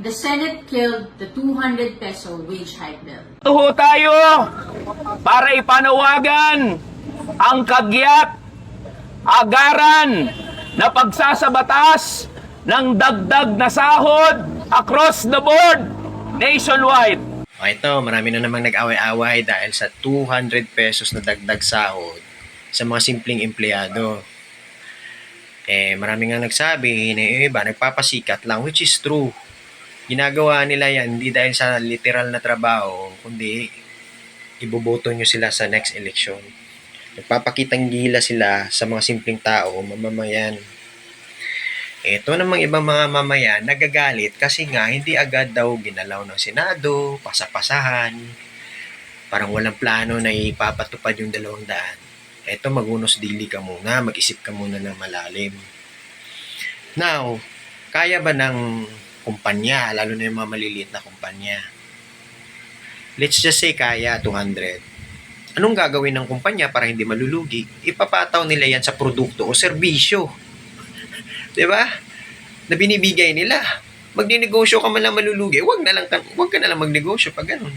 the Senate killed the 200 peso wage hike bill. Tuho tayo para ipanawagan ang kagyat, agaran na pagsasabatas ng dagdag na sahod across the board nationwide. O ito, marami na namang nag-away-away dahil sa 200 pesos na dagdag sahod sa mga simpleng empleyado. Eh, marami nga nagsabi na yung iba nagpapasikat lang, which is true. Ginagawa nila yan hindi dahil sa literal na trabaho, kundi iboboto nyo sila sa next election. Nagpapakitang gila sila sa mga simpleng tao, mamamayan. Ito namang ibang mga mamayan nagagalit kasi nga hindi agad daw ginalaw ng Senado, pasapasahan, parang walang plano na ipapatupad yung dalawang daan. Ito magunos dili ka muna, mag-isip ka muna ng malalim. Now, kaya ba ng kumpanya, lalo na yung mga maliliit na kumpanya? Let's just say kaya 200. Anong gagawin ng kumpanya para hindi malulugi? Ipapataw nila yan sa produkto o serbisyo. 'Di ba? Na binibigay nila. Magninegosyo ka man lang malulugi, wag na lang wag ka na lang magnegosyo pag ganun.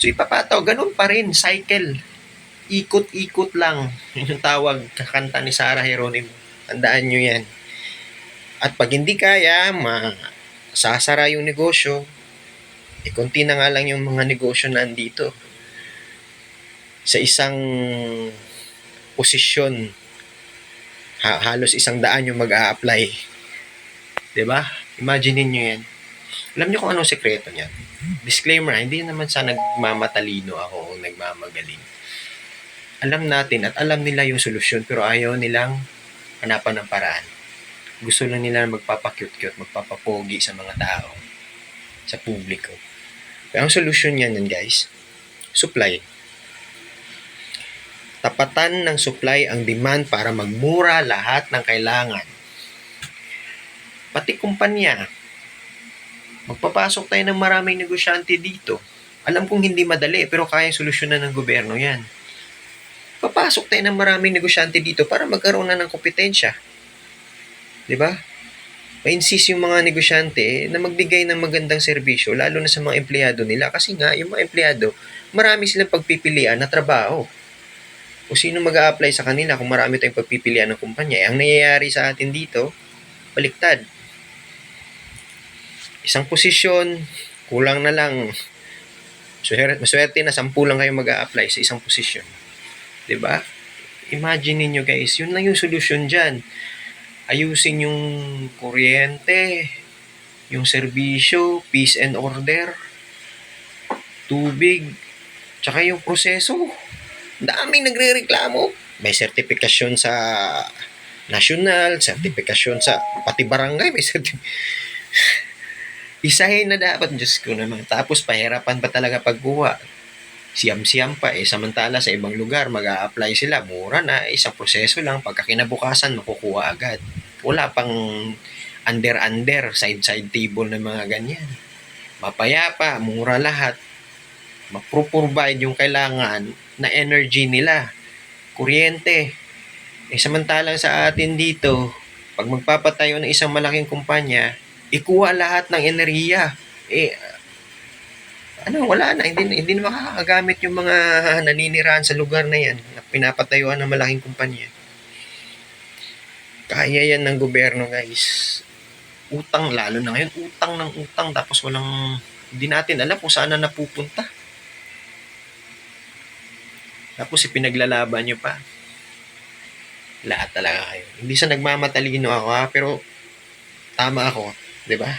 So ipapataw, ganun pa rin, cycle. Ikot-ikot lang. Yun yung tawag, kakanta ni Sarah Geronimo. Tandaan nyo yan. At pag hindi kaya, ma sasara yung negosyo, eh, konti na nga lang yung mga negosyo na andito. Sa isang posisyon, ha- halos isang daan yung mag apply 'Di ba? Imagine niyo yan. Alam niyo kung anong sekreto niya? Disclaimer, hindi naman sa nagmamatalino ako o nagmamagaling. Alam natin at alam nila yung solusyon pero ayaw nilang hanapan ng paraan. Gusto lang nila magpapakyut-kyut, magpapapogi sa mga tao, sa publiko. Pero ang solusyon niyan yan guys, supply tapatan ng supply ang demand para magmura lahat ng kailangan. Pati kumpanya. Magpapasok tayo ng maraming negosyante dito. Alam kong hindi madali, pero kaya solusyonan ng gobyerno yan. Papasok tayo ng maraming negosyante dito para magkaroon na ng kompetensya. Di ba? Ma-insist yung mga negosyante na magbigay ng magandang serbisyo, lalo na sa mga empleyado nila. Kasi nga, yung mga empleyado, marami silang pagpipilian na trabaho o sino mag apply sa kanila kung marami tayong pagpipilian ng kumpanya. Eh, ang nangyayari sa atin dito, baliktad. Isang posisyon, kulang na lang. Swerte, maswerte na, sampu lang kayo mag apply sa isang posisyon. 'Di ba? Imagine niyo guys, yun lang yung solusyon dyan. Ayusin yung kuryente, yung serbisyo, peace and order, tubig, tsaka yung proseso. Daming nagre-reklamo. May sertifikasyon sa national, sertifikasyon sa pati barangay, may sertifikasyon. Isahin na dapat, Diyos ko naman. Tapos pahirapan pa talaga pagkuha. Siyam-siyam pa eh. Samantala sa ibang lugar, mag apply sila. Mura na. Isang proseso lang. Pagka kinabukasan, makukuha agad. Wala pang under-under, side-side table na mga ganyan. Mapayapa, mura lahat. Mapro-provide yung kailangan na energy nila. Kuryente. Eh, samantalang sa atin dito, pag magpapatayo ng isang malaking kumpanya, ikuha lahat ng enerhiya. Eh, ano, wala na. Hindi, hindi na makakagamit yung mga naninirahan sa lugar na yan na pinapatayuan ng malaking kumpanya. Kaya yan ng gobyerno, guys. Utang, lalo na ngayon, utang ng utang. Tapos walang, hindi natin alam kung saan na napupunta. Tapos ipinaglalaban nyo pa. Lahat talaga kayo. Hindi sa nagmamatalino ako ha, pero tama ako. ba?